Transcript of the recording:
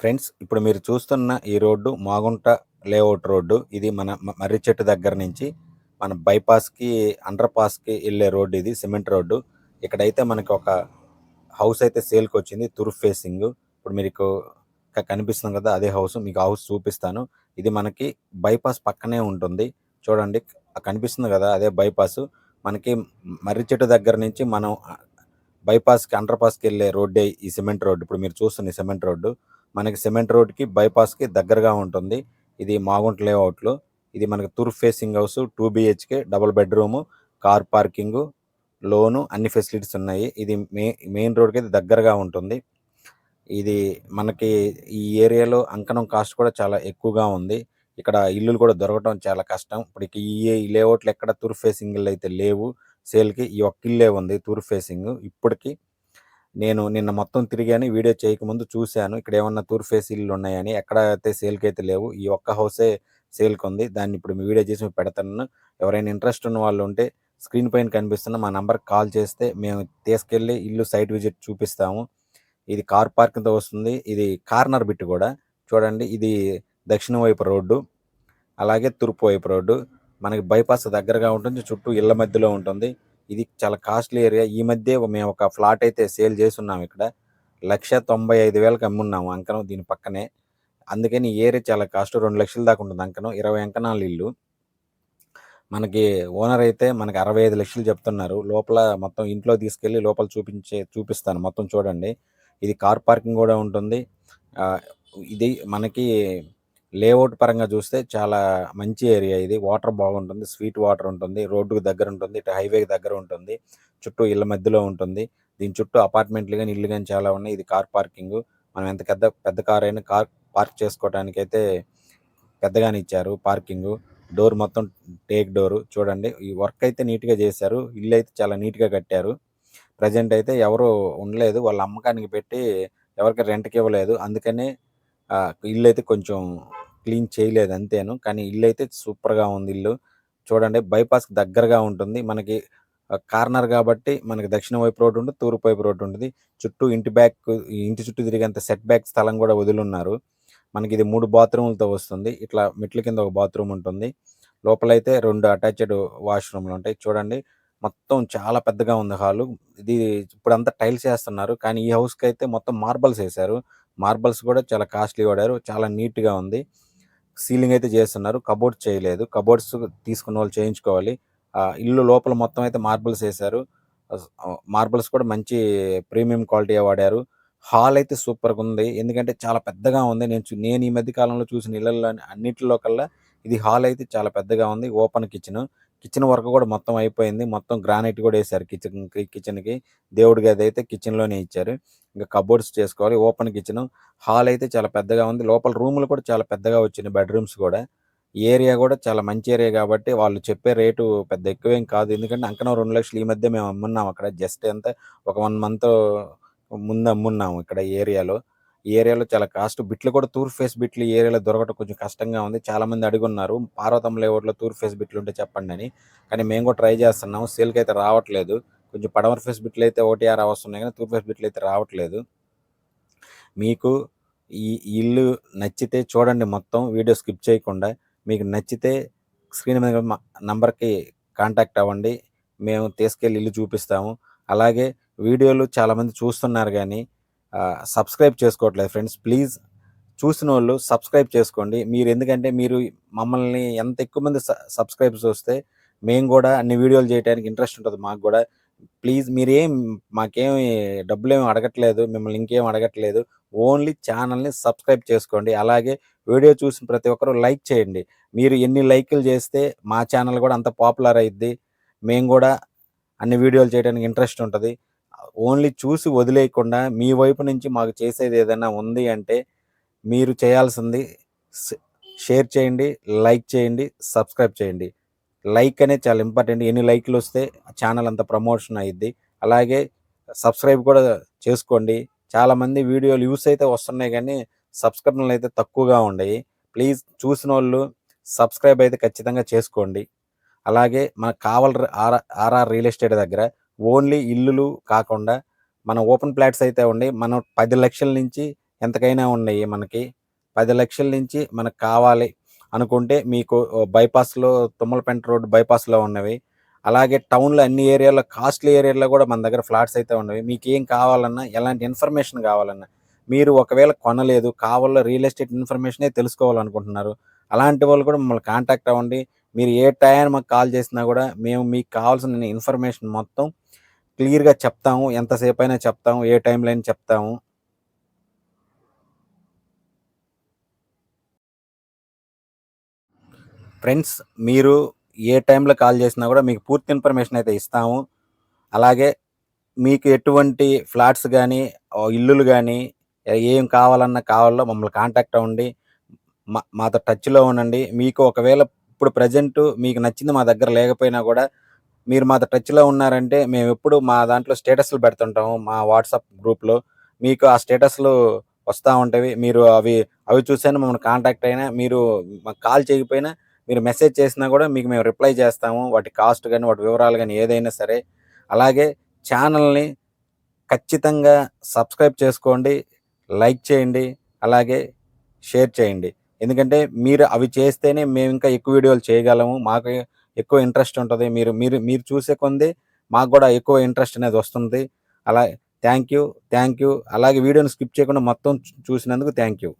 Friends ఇప్పుడు మీరు చూస్తున్న ఈ రోడ్డు మాగుంట లేఅవుట్ రోడ్డు. ఇది మన మర్రి చెట్టు దగ్గర నుంచి మన బైపాస్కి అండర్ పాస్కి వెళ్ళే రోడ్డు ఇది సిమెంట్ రోడ్డు. ఇక్కడైతే మనకి ఒక హౌస్ అయితే సేల్కి వచ్చింది తూర్పు ఫేసింగ్. ఇప్పుడు మీకు కనిపిస్తుంది కదా అదే హౌస్. మీకు హౌస్ చూపిస్తాను. ఇది మనకి బైపాస్ పక్కనే ఉంటుంది. చూడండి కనిపిస్తుంది కదా అదే బైపాస్. మనకి మర్రి చెట్టు దగ్గర నుంచి మనం బైపాస్కి అండర్ పాస్కి వెళ్ళే రోడ్డే ఈ సిమెంట్ రోడ్డు. ఇప్పుడు మీరు చూస్తున్న సిమెంట్ రోడ్డు. మనకి సిమెంట్ రోడ్కి బైపాస్కి దగ్గరగా ఉంటుంది. ఇది మాగుంట లేఅవుట్లో. ఇది మనకి తూర్పు facing house two BHK double bedroom car parking లోను అన్ని ఫెసిలిటీస్ ఉన్నాయి. ఇది మే మెయిన్ రోడ్కి అయితే దగ్గరగా ఉంటుంది. ఇది మనకి ఈ ఏరియాలో అంకణం కాస్ట్ కూడా చాలా ఎక్కువగా ఉంది. ఇక్కడ ఇల్లులు కూడా దొరకడం చాలా కష్టం. ఇప్పుడు ఈ లేఅవుట్లు ఎక్కడ తూర్పు ఫేసింగ్ ఇల్లు అయితే లేవు. సేల్కి ఈ ఒక్క ఇల్లే ఉంది తూర్ ఫేసింగ్. ఇప్పటికి నేను నిన్న మొత్తం తిరిగాను వీడియో చేయకముందు చూశాను. ఇక్కడ ఏమన్నా తూర్పు ఫేస్ ఇల్లు ఉన్నాయని. ఎక్కడ అయితే సేల్కి అయితే లేవు ఈ ఒక్క హౌసే సేల్కి ఉంది. దాన్ని ఇప్పుడు మీ వీడియో చేసి పెడతాను. ఎవరైనా ఇంట్రెస్ట్ ఉన్న వాళ్ళు ఉంటే స్క్రీన్ పైన కనిపిస్తున్న మా నంబర్కి కాల్ చేస్తే మేము తీసుకెళ్ళి ఇల్లు సైట్ విజిట్ చూపిస్తాము. ఇది కార్ పార్కింగ్తో వస్తుంది. ఇది కార్నర్ బిట్ కూడా. చూడండి ఇది దక్షిణ వైపు రోడ్డు అలాగే తూర్పు వైపు రోడ్డు. మనకి బైపాస్ దగ్గరగా ఉంటుంది చుట్టూ ఇళ్ళ మధ్యలో ఉంటుంది. ఇది చాలా కాస్ట్లీ ఏరియా. ఈ మధ్య మేము ఒక ఫ్లాట్ అయితే సేల్ చేస్తున్నాం ఇక్కడ. లక్ష తొంభై ఐదు వేలకు అమ్మున్నాము అంకనం దీని పక్కనే. అందుకని ఈ ఏరియా చాలా కాస్ట్ రెండు లక్షల దాకా ఉంటుంది అంకనం ఇరవై అంకనాలు ఇల్లు. మనకి ఓనర్ అయితే మనకి అరవై ఐదు లక్షలు చెప్తున్నారు. లోపల మొత్తం ఇంట్లో తీసుకెళ్ళి లోపల చూపించే చూపిస్తాను మొత్తం చూడండి. ఇది కార్ పార్కింగ్ కూడా ఉంటుంది. ఇది మనకి లేఅవుట్ పరంగా చూస్తే చాలా మంచి ఏరియా ఇది. వాటర్ బాగుంటుంది స్వీట్ వాటర్ ఉంటుంది రోడ్డుకు దగ్గర ఉంటుంది ఇటు హైవేకి దగ్గర ఉంటుంది చుట్టూ ఇళ్ళ మధ్యలో ఉంటుంది. దీని చుట్టూ అపార్ట్మెంట్లు కానీ ఇల్లు కానీ చాలా ఉన్నాయి. ఇది కార్ పార్కింగ్. మనం ఎంత పెద్ద పెద్ద కార్ అయినా కార్ పార్క్ చేసుకోవడానికి అయితే పెద్దగానే ఇచ్చారు పార్కింగ్. డోర్ మొత్తం టేక్ డోర్. చూడండి ఈ వర్క్ అయితే నీట్గా చేశారు. ఇల్లు అయితే చాలా నీట్గా కట్టారు. ప్రజెంట్ అయితే ఎవరు ఉండలేదు. వాళ్ళ అమ్మకానికి పెట్టి ఎవరికి రెంట్కి ఇవ్వలేదు. అందుకనే ఇల్లు అయితే కొంచెం క్లీన్ చేయలేదు అంతేను. కానీ ఇల్లు అయితే సూపర్గా ఉంది ఇల్లు. చూడండి బైపాస్కి దగ్గరగా ఉంటుంది. మనకి కార్నర్ కాబట్టి మనకి దక్షిణ వైపు రోడ్డు ఉంటుంది తూర్పు వైపు రోడ్డు ఉంటుంది. చుట్టూ ఇంటి బ్యాక్ ఇంటి చుట్టూ తిరిగేంత సెట్ బ్యాక్ స్థలం కూడా వదులున్నారు మనకి ఇది మూడు బాత్రూములతో వస్తుంది. ఇట్లా మెట్ల కింద ఒక బాత్రూమ్ ఉంటుంది. లోపలైతే రెండు అటాచ్డ్ వాష్రూమ్లు ఉంటాయి. చూడండి మొత్తం చాలా పెద్దగా ఉంది హాలు. ఇది ఇప్పుడంతా టైల్స్ వేస్తున్నారు. కానీ ఈ హౌస్కి అయితే మొత్తం మార్బల్స్ వేశారు. మార్బల్స్ కూడా చాలా కాస్ట్లీ వాడారు. చాలా నీట్గా ఉంది. సీలింగ్ అయితే చేస్తున్నారు. కబోర్డ్స్ చేయలేదు. కబోర్డ్స్ తీసుకున్న వాళ్ళు చేయించుకోవాలి. ఇల్లు లోపల మొత్తం అయితే మార్బుల్స్ వేశారు. మార్బుల్స్ కూడా మంచి ప్రీమియం క్వాలిటీ వాడారు. హాల్ అయితే సూపర్గా ఉంది. ఎందుకంటే చాలా పెద్దగా ఉంది. నేను చూ- నేను ఈ మధ్య కాలంలో చూసిన ఇళ్ళల్లో అన్నిటిలో కల్లా ఇది హాల్ అయితే చాలా పెద్దగా ఉంది. Open kitchen. కిచెన్ వర్క్ కూడా మొత్తం అయిపోయింది. మొత్తం గ్రానైట్ కూడా వేశారు కిచెన్ కిచెన్కి. దేవుడి గది అయితే కిచెన్లోనే ఇచ్చారు. ఇంకా కబోర్డ్స్ చేసుకోవాలి ఓపెన్ కిచెన్ హాల్ అయితే చాలా పెద్దగా ఉంది. లోపల రూములు కూడా చాలా పెద్దగా వచ్చినాయి బెడ్రూమ్స్ కూడా. ఏరియా కూడా చాలా మంచి ఏరియా కాబట్టి వాళ్ళు చెప్పే రేటు పెద్ద ఎక్కువేం కాదు. ఎందుకంటే అంకనం రెండు లక్షలు ఈ మధ్య మేము అమ్మున్నాం అక్కడ. జస్ట్ ఎంత? ఒక వన్ మంత్ ముందు అమ్మున్నాము ఇక్కడ ఈ ఏరియాలో ఈ ఏరియాలో చాలా కాస్ట్ బిట్లు కూడా తూర్ ఫేస్ బిట్లు ఈ ఏరియాలో దొరకడం కొంచెం కష్టంగా ఉంది. చాలా మంది అడుగున్నారు పార్వతం లేఅవుట్లో తూర్ ఫేస్ బిట్లు ఉంటే చెప్పండి అని. కానీ మేము కూడా ట్రై చేస్తున్నాం సేల్కి అయితే రావట్లేదు. కొంచెం పడమర ఫేస్ బిట్లు అయితే ఓటీఆర్ వస్తున్నాయి కానీ తూర్పు ఫేస్ బిట్లు అయితే రావట్లేదు. మీకు ఈ ఇల్లు నచ్చితే చూడండి మొత్తం వీడియో స్కిప్ చేయకుండా. మీకు నచ్చితే స్క్రీన్ మీద నంబర్కి కాంటాక్ట్ అవ్వండి. మేము తీసుకెళ్ళి ఇల్లు చూపిస్తాము. అలాగే వీడియోలు చాలామంది చూస్తున్నారు కానీ సబ్స్క్రైబ్ చేసుకోవట్లేదు ఫ్రెండ్స్. ప్లీజ్ చూసిన వాళ్ళు సబ్స్క్రైబ్ చేసుకోండి. మీరు ఎందుకంటే మీరు మమ్మల్ని ఎంత ఎక్కువ మంది సబ్స్క్రైబ్స్ వస్తే మేము కూడా అన్ని వీడియోలు చేయడానికి ఇంట్రెస్ట్ ఉంటుంది మాకు కూడా. ప్లీజ్ మీరేం మాకేమి డబ్బులు ఏమి అడగట్లేదు మిమ్మల్ని ఇంకేం అడగట్లేదు. ఓన్లీ ఛానల్ని సబ్స్క్రైబ్ చేసుకోండి. అలాగే వీడియో చూసిన ప్రతి ఒక్కరూ లైక్ చేయండి. మీరు ఎన్ని లైకులు చేస్తే మా ఛానల్ కూడా అంత పాపులర్ అయ్యిద్ది మేము కూడా అన్ని వీడియోలు చేయడానికి ఇంట్రెస్ట్ ఉంటుంది. ఓన్లీ చూసి వదిలేయకుండా మీ వైపు నుంచి మాకు చేసేది ఏదైనా ఉంది అంటే మీరు చేయాల్సింది షేర్ చేయండి లైక్ చేయండి సబ్స్క్రైబ్ చేయండి. లైక్ అనేది చాలా ఇంపార్టెంట్. ఎన్ని లైక్లు వస్తే ఛానల్ అంత ప్రమోషన్ అయ్యిద్ది అలాగే సబ్స్క్రైబ్ కూడా చేసుకోండి. చాలామంది వీడియోలు యూస్ అయితే వస్తున్నాయి కానీ సబ్స్క్రిప్షన్లు అయితే తక్కువగా ఉన్నాయి. ప్లీజ్ చూసిన వాళ్ళు సబ్స్క్రైబ్ అయితే ఖచ్చితంగా చేసుకోండి. అలాగే మనకు కావాలి ఆర్ ఆర్ఆర్ రియల్ ఎస్టేట్ దగ్గర ఓన్లీ ఇల్లులు కాకుండా మన ఓపెన్ ప్లాట్స్ అయితే ఉండి మనం పది లక్షల నుంచి ఎంతకైనా ఉన్నాయి మనకి. పది లక్షల నుంచి మనకు కావాలి అనుకుంటే మీకు బైపాస్లో తుమ్మలపెంట రోడ్ బైపాస్లో ఉన్నవి. అలాగే టౌన్లో అన్ని ఏరియాలో కాస్ట్లీ ఏరియాలో కూడా మన దగ్గర ఫ్లాట్స్ అయితే ఉన్నవి. మీకు ఏం కావాలన్నా ఎలాంటి ఇన్ఫర్మేషన్ కావాలన్నా మీరు ఒకవేళ కొనలేదు కావాలో రియల్ ఎస్టేట్ ఇన్ఫర్మేషనే తెలుసుకోవాలనుకుంటున్నారు. అలాంటి వాళ్ళు కూడా మమ్మల్ని కాంటాక్ట్ అవ్వండి. మీరు ఏ టైం మాకు కాల్ చేసినా కూడా మేము మీకు కావాల్సిన ఇన్ఫర్మేషన్ మొత్తం క్లియర్గా చెప్తాము. ఎంతసేపు అయినా చెప్తాము ఏ టైంలో అయినా చెప్తాము. ఫ్రెండ్స్ మీరు ఏ టైంలో కాల్ చేసినా కూడా మీకు పూర్తి ఇన్ఫర్మేషన్ అయితే ఇస్తాము. అలాగే మీకు ఎటువంటి ఫ్లాట్స్ కానీ ఇల్లులు కానీ ఏం కావాలన్నా కావాలో మమ్మల్ని కాంటాక్ట్ అవ్వండి. మా మాతో టచ్లో ఉండండి. మీకు ఒకవేళ ఇప్పుడు ప్రజెంట్ మీకు నచ్చింది మా దగ్గర లేకపోయినా కూడా మీరు మాతో టచ్లో ఉన్నారంటే మేము ఎప్పుడు మా దాంట్లో స్టేటస్లు పెడుతుంటాము మా వాట్సాప్ గ్రూప్లో. మీకు ఆ స్టేటస్లు వస్తూ ఉంటాయి మీరు అవి అవి చూసైనా మమ్మల్ని కాంటాక్ట్ అయినా మీరు మాకు కాల్ చేయకపోయినా మీరు మెసేజ్ చేసినా కూడా మీకు మేము రిప్లై చేస్తాము. వాటి కాస్ట్ కానీ వాటి వివరాలు కానీ ఏదైనా సరే. అలాగే ఛానల్ని ఖచ్చితంగా సబ్స్క్రైబ్ చేసుకోండి లైక్ చేయండి అలాగే షేర్ చేయండి. ఎందుకంటే మీరు అవి చేస్తేనే మేము ఇంకా ఎక్కువ వీడియోలు చేయగలము. మాకు ఎక్కువ ఇంట్రెస్ట్ ఉంటుంది. మీరు మీరు మీరు చూసే కొంది మాకు కూడా ఎక్కువ ఇంట్రెస్ట్ అనేది వస్తుంది. అలా థ్యాంక్ యూ థ్యాంక్ యూ అలాగే వీడియోని స్కిప్ చేయకుండా మొత్తం చూసినందుకు థ్యాంక్ యూ